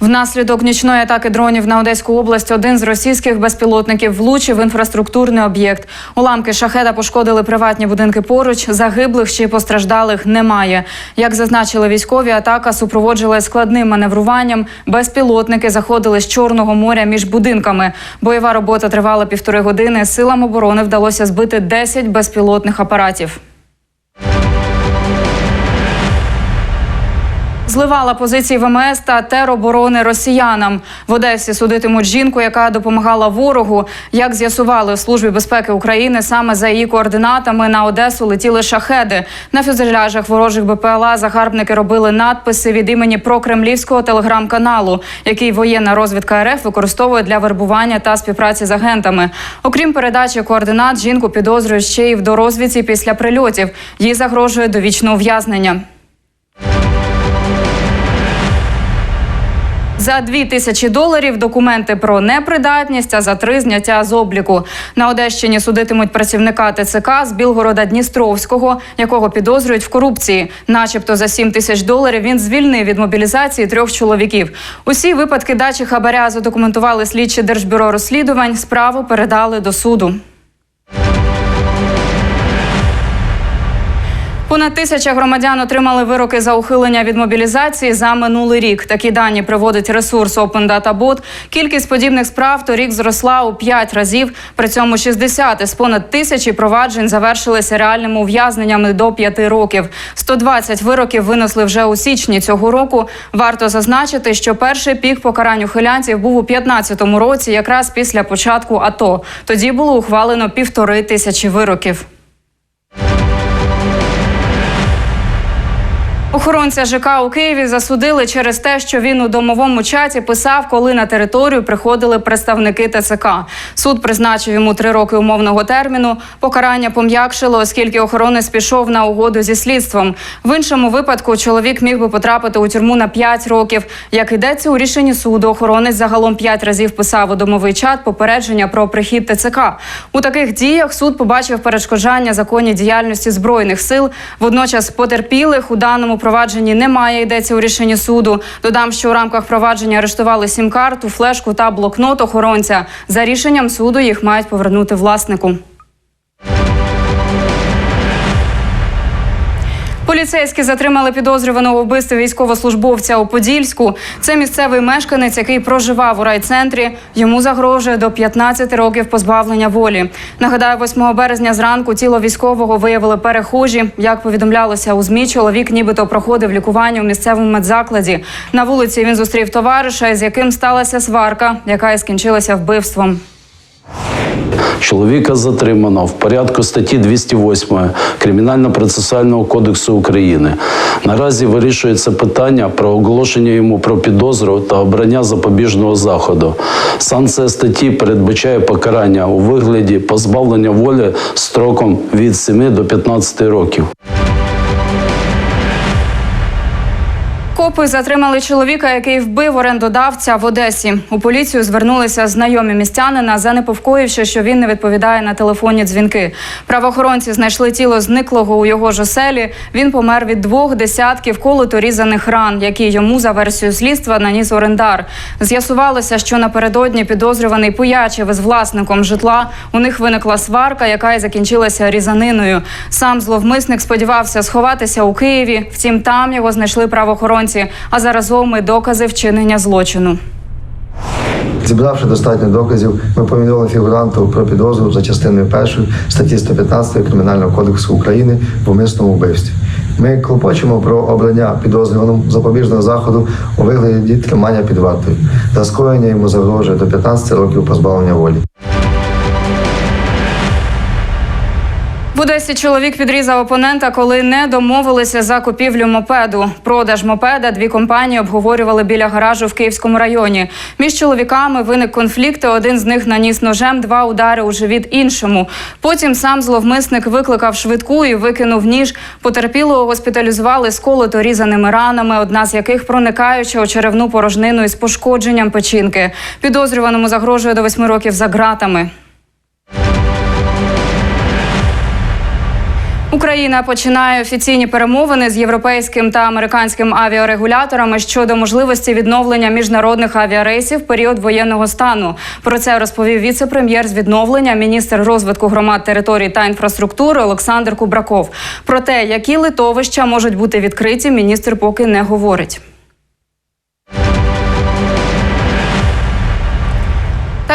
Внаслідок нічної атаки дронів на Одеську область один з російських безпілотників влучив інфраструктурний об'єкт. Уламки шахеда пошкодили приватні будинки поруч. Загиблих чи постраждалих немає. Як зазначили військові, атака супроводжувалась складним маневруванням. Безпілотники заходили з Чорного моря між будинками. Бойова робота тривала півтори години. Силам оборони вдалося збити 10 безпілотних апаратів. Зливала позиції ВМС та тероборони росіянам. В Одесі судитимуть жінку, яка допомагала ворогу. Як з'ясували в службі безпеки України, саме за її координатами на Одесу летіли шахеди. На фюзеляжах ворожих БПЛА загарбники робили надписи від імені прокремлівського телеграм-каналу, який воєнна розвідка РФ використовує для вербування та співпраці з агентами. Окрім передачі координат, жінку підозрюють ще й в дорозвідці після прильотів. Їй загрожує довічне ув'язнення. За дві тисячі доларів документи про непридатність, а за три зняття з обліку. На Одещині судитимуть працівника ТЦК з Білгорода Дністровського, якого підозрюють в корупції. Начебто за 7 тисяч доларів він звільнив від мобілізації трьох чоловіків. Усі випадки дачі хабаря задокументували слідчі Держбюро розслідувань. Справу передали до суду. Понад тисяча громадян отримали вироки за ухилення від мобілізації за минулий рік. Такі дані приводить ресурс Open Data Bot. Кількість подібних справ торік зросла у 5 разів. При цьому 60 із понад тисячі проваджень завершилися реальними ув'язненнями до 5 років. 120 вироків винесли вже у січні цього року. Варто зазначити, що перший пік покарань ухилянців був у 2015 році, якраз після початку АТО. Тоді було ухвалено півтори тисячі вироків. Охоронця ЖК у Києві засудили через те, що він у домовому чаті писав, коли на територію приходили представники ТЦК. Суд призначив йому три роки умовного терміну. Покарання пом'якшило, оскільки охоронець пішов на угоду зі слідством. В іншому випадку чоловік міг би потрапити у тюрму на 5 років. Як йдеться у рішенні суду, охоронець загалом 5 разів писав у домовий чат попередження про прихід ТЦК. У таких діях суд побачив перешкоджання законній діяльності збройних сил. Водночас потерпілих у даному провадженні немає. Йдеться у рішенні суду. Додам, що у рамках провадження арештували сім-карту, флешку та блокнот охоронця. За рішенням суду їх мають повернути власнику. Поліцейські затримали підозрюваного у вбивстві військовослужбовця у Подільську. Це місцевий мешканець, який проживав у райцентрі. Йому загрожує до 15 років позбавлення волі. Нагадаю, 8 березня зранку тіло військового виявили перехожі. Як повідомлялося у змі, чоловік нібито проходив лікування у місцевому медзакладі. На вулиці він зустрів товариша, з яким сталася сварка, яка і скінчилася вбивством. Чоловіка затримано в порядку статті 208 Кримінально-процесуального кодексу України. Наразі вирішується питання про оголошення йому про підозру та обрання запобіжного заходу. Санкція статті передбачає покарання у вигляді позбавлення волі строком від 7 до 15 років. Копи затримали чоловіка, який вбив орендодавця в Одесі. У поліцію звернулися знайомі містянина, занепокоївши, що він не відповідає на телефонні дзвінки. Правоохоронці знайшли тіло зниклого у його ж оселі. Він помер від двох десятків колото різаних ран, які йому за версією слідства наніс орендар. З'ясувалося, що напередодні підозрюваний поячив із власником житла. У них виникла сварка, яка й закінчилася різаниною. Сам зловмисник сподівався сховатися у Києві. Втім, там його знайшли правоохоронці, а заразом і докази вчинення злочину. Зібравши достатньо доказів, ми повідомили фігуранту про підозру за частиною першої статті 115 Кримінального кодексу України в умисному вбивстві. Ми клопочемо про обрання підозрюваному запобіжного заходу у вигляді тримання під вартою. За скоєння йому загрожує до 15 років позбавлення волі. В Одесі чоловік підрізав опонента, коли не домовилися за купівлю мопеду. Продаж мопеда дві компанії обговорювали біля гаражу в Київському районі. Між чоловіками виник конфлікт. і Один з них наніс ножем два удари у живіт іншому. Потім сам зловмисник викликав швидку і викинув ніж. Потерпілого госпіталізували з колото різаними ранами, одна з яких проникаюча у черевну порожнину із пошкодженням печінки. Підозрюваному загрожує до восьми років за ґратами. Україна починає офіційні перемовини з європейським та американським авіарегуляторами щодо можливості відновлення міжнародних авіарейсів в період воєнного стану. Про це розповів віце-прем'єр з відновлення, міністр розвитку громад територій та інфраструктури Олександр Кубраков. Про те, які литовища можуть бути відкриті, міністр поки не говорить.